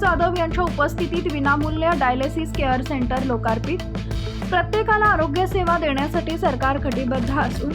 जाधव यांच्या उपस्थितीत विनामूल्य डायलिसिस केअर सेंटर लोकार्पित. प्रत्येकाला आरोग्य सेवा देण्यासाठी सरकार कटिबद्ध असून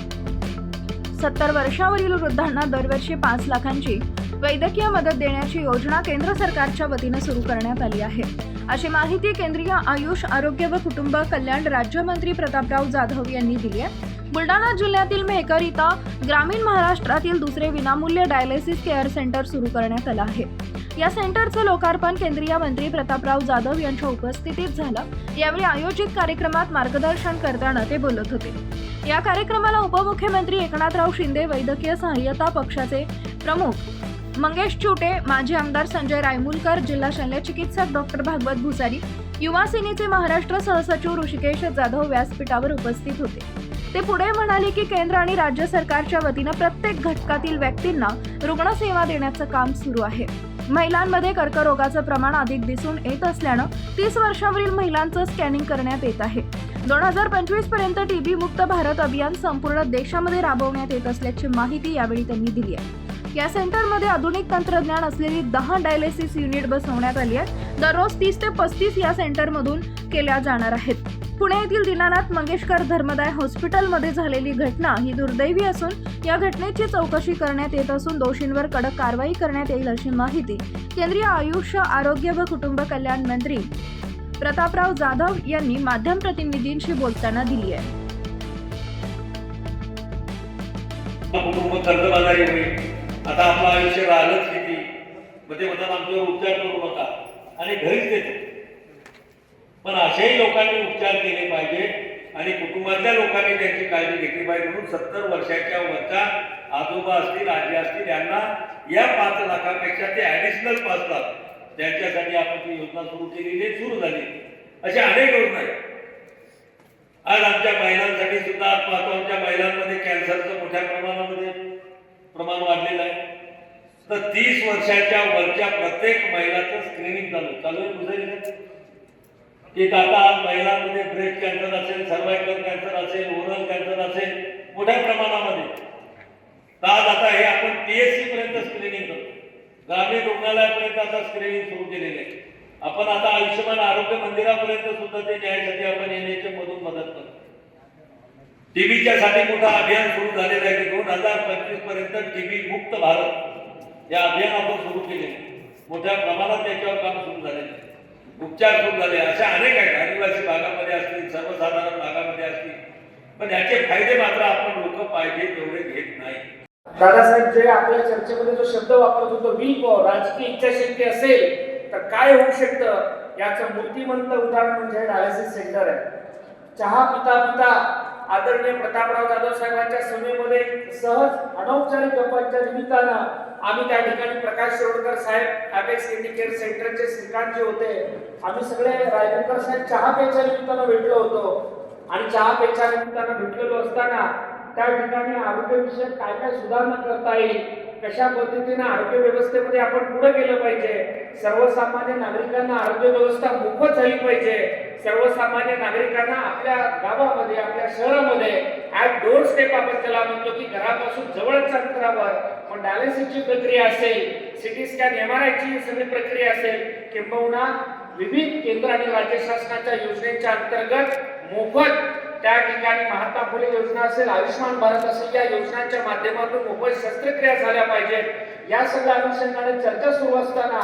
सत्तर वर्षावरील वृद्धांना दरवर्षी पाच लाखांची वैद्यकीय मदत देण्याची योजना केंद्र सरकारच्या वतीनं सुरू करण्यात आली आहे. अशी माहिती केंद्रीय आयुष आरोग्य व कुटुंब कल्याण राज्यमंत्री प्रतापराव जाधव यांनी दिली आहे. बुलढाणा जिल्ह्यातील मेहकर इथं ग्रामीण महाराष्ट्रातील दुसरे विनामूल्य डायलिसिस केअर सेंटर सुरू करण्यात आलं आहे. या सेंटरचं लोकार्पण केंद्रीय मंत्री प्रतापराव जाधव यांच्या उपस्थितीत झालं. यावेळी आयोजित कार्यक्रमात मार्गदर्शन करताना ते बोलत होते. या कार्यक्रमाला उपमुख्यमंत्री एकनाथराव शिंदे वैद्यकीय सहाय्यता पक्षाचे प्रमुख मंगेश चुटे माजी आमदार संजय रायमुलकर जिल्हा शल्य चिकित्सक डॉक्टर भागवत भुसारी युवा सेनेचे महाराष्ट्र सहसचिव ऋषिकेश जाधव व्यासपीठावर उपस्थित होते. ते पुढे म्हणाले की केंद्र आणि राज्य सरकारच्या वतीनं प्रत्येक घटकातील व्यक्तींना रुग्णसेवा देण्याचं काम सुरू आहे. महिलांमध्ये कर्करोगाचं प्रमाण अधिक दिसून येत असल्यानं तीस वर्षावरील महिलांचं स्कॅनिंग करण्यात येत आहे. दोन हजार पंचवीसपर्यंत टीबी मुक्त भारत अभियान संपूर्ण देशामध्ये राबवण्यात येत असल्याची माहिती यावेळी त्यांनी दिली आहे. या सेंटरमध्ये आधुनिक तंत्रज्ञान असलेली दहा डायलिसिस युनिट बसवण्यात आली आहे. दररोज तीस ते पस्तीस या सेंटरमधून केल्या जाणार आहेत. पुणे येथील दिनानाथ मंगेशकर धर्मदाय हॉस्पिटलमध्ये झालेली घटना ही दुर्दैवी असून या घटनेची चौकशी करण्यात येत असून दोषींवर कडक कारवाई करण्यात येईल अशी माहिती केंद्रीय आयुष्य आरोग्य व कुटुंब कल्याण मंत्री प्रतापराव जाधव यांनी माध्यम प्रतिनिधींशी बोलताना दिली आहे. कुटुंब कर्जबाजारी होईल आता आपलं आयुष्य राहिलंच किती? मग ते म्हणतात आमच्यावर उपचार करू नका. आणि घरीच देते पण अशाही लोकांनी उपचार केले पाहिजे आणि कुटुंबातल्या लोकांनी त्यांची काळजी घेतली पाहिजे म्हणून सत्तर वर्षाच्या वरच्या आजोबा असतील आजी असतील यांना या पाच लाखापेक्षा ते ॲडिशनल पाच लाख त्यांच्यासाठी आपण ती योजना सुरू केलेली आहे सुरू झाली अशा अनेक योजना आहेत. आज आमच्या महिलांसाठी सुद्धा आज पाहतो आमच्या महिलांमध्ये कॅन्सरचं मोठ्या प्रमाणामध्ये प्रमाण वाढलेलं आहे. तर तीस वर्षाच्या वरच्या प्रत्येक महिलाचं स्क्रीनिंग चालू चालू आहे की आता महिलांमध्ये ब्रेस्ट कॅन्सर असेल सर्वायकल कॅन्सर असेल ओरल कॅन्सर असेल मोठ्या प्रमाणामध्ये. आज आता हे आपण पीएससी पर्यंत स्क्रीनिंग करतो. ग्रामीण रुग्णालयापर्यंत आता स्क्रीनिंग सुरू केलेले आहे. आपण आता आयुष्यमान आरोग्य मंदिरापर्यंत सुद्धा ते न्यायासाठी आपण एनएचएम मधून मदत करतो. टीबीच्या साठी मोठं अभियान सुरू झालेलं आहे. की दोन हजार पंचवीसपर्यंत टीबी मुक्त भारत या अभियान आपण सुरू केले मोठ्या प्रमाणात त्याच्यावर काम सुरू झालेलं आहे. उपचार सुरू झाले. अशा अनेक आहेत. आदिवासी भागामध्ये असतील सर्वसाधारण भागामध्ये असतील. पण याचे फायदे मात्र आपण लोक पाहिजे तेवढे घेत नाही. दादासाहेब जे आपल्या चर्चेमध्ये जो शब्द वापरत होतो विल पॉवर राजकीय इच्छाशक्ती असेल तर काय होऊ शकतं? याचं मूर्तिमंत उदाहरण म्हणजे डायलिसिस सेंटर आहे. चहा पिता पिता आदरणीय प्रतापराव जाधव साहेबांच्या सभेमध्ये सहज अनौपचारिक गप्पांच्या निमित्तानं आम्ही त्या ठिकाणी प्रकाश शिरोडकर साहेब अॅपेक्स किडनी केअर सेंटरचे श्रीकांत जे होते आम्ही सगळे रायगडकर साहेब चहा प्यायच्या निमित्तानं भेटलो होतो. आणि चहा प्यायच्या निमित्तानं भेटलेलो असताना त्या ठिकाणी आरोग्यविषयक काय काय सुधारणा करता येईल कशा पद्धतीने आरोग्य व्यवस्थेमध्ये आपण पुढे गेलं पाहिजे? सर्वसामान्य नागरिकांना आरोग्य व्यवस्था मोफत झाली पाहिजे. सर्वसामान्य नागरिकांना आपल्या गावामध्ये आपल्या शहरामध्ये ऍट डोर स्टेप आपण त्याला म्हणतो की घरापासून जवळच अंतरावर. पण डायलिसिसची प्रक्रिया असेल सिटी स्कॅन एम आर आयची सगळी प्रक्रिया असेल किंबहुना विविध केंद्र आणि राज्य शासनाच्या योजनेच्या अंतर्गत मोफत त्या ठिकाणी महात्मा फुले योजना असेल आयुष्यमान भारत असेल या योजनांच्या माध्यमातून मोफत शस्त्रक्रिया झाल्या पाहिजेत. या सगळ्या अनुषंगाने चर्चा सुरू असताना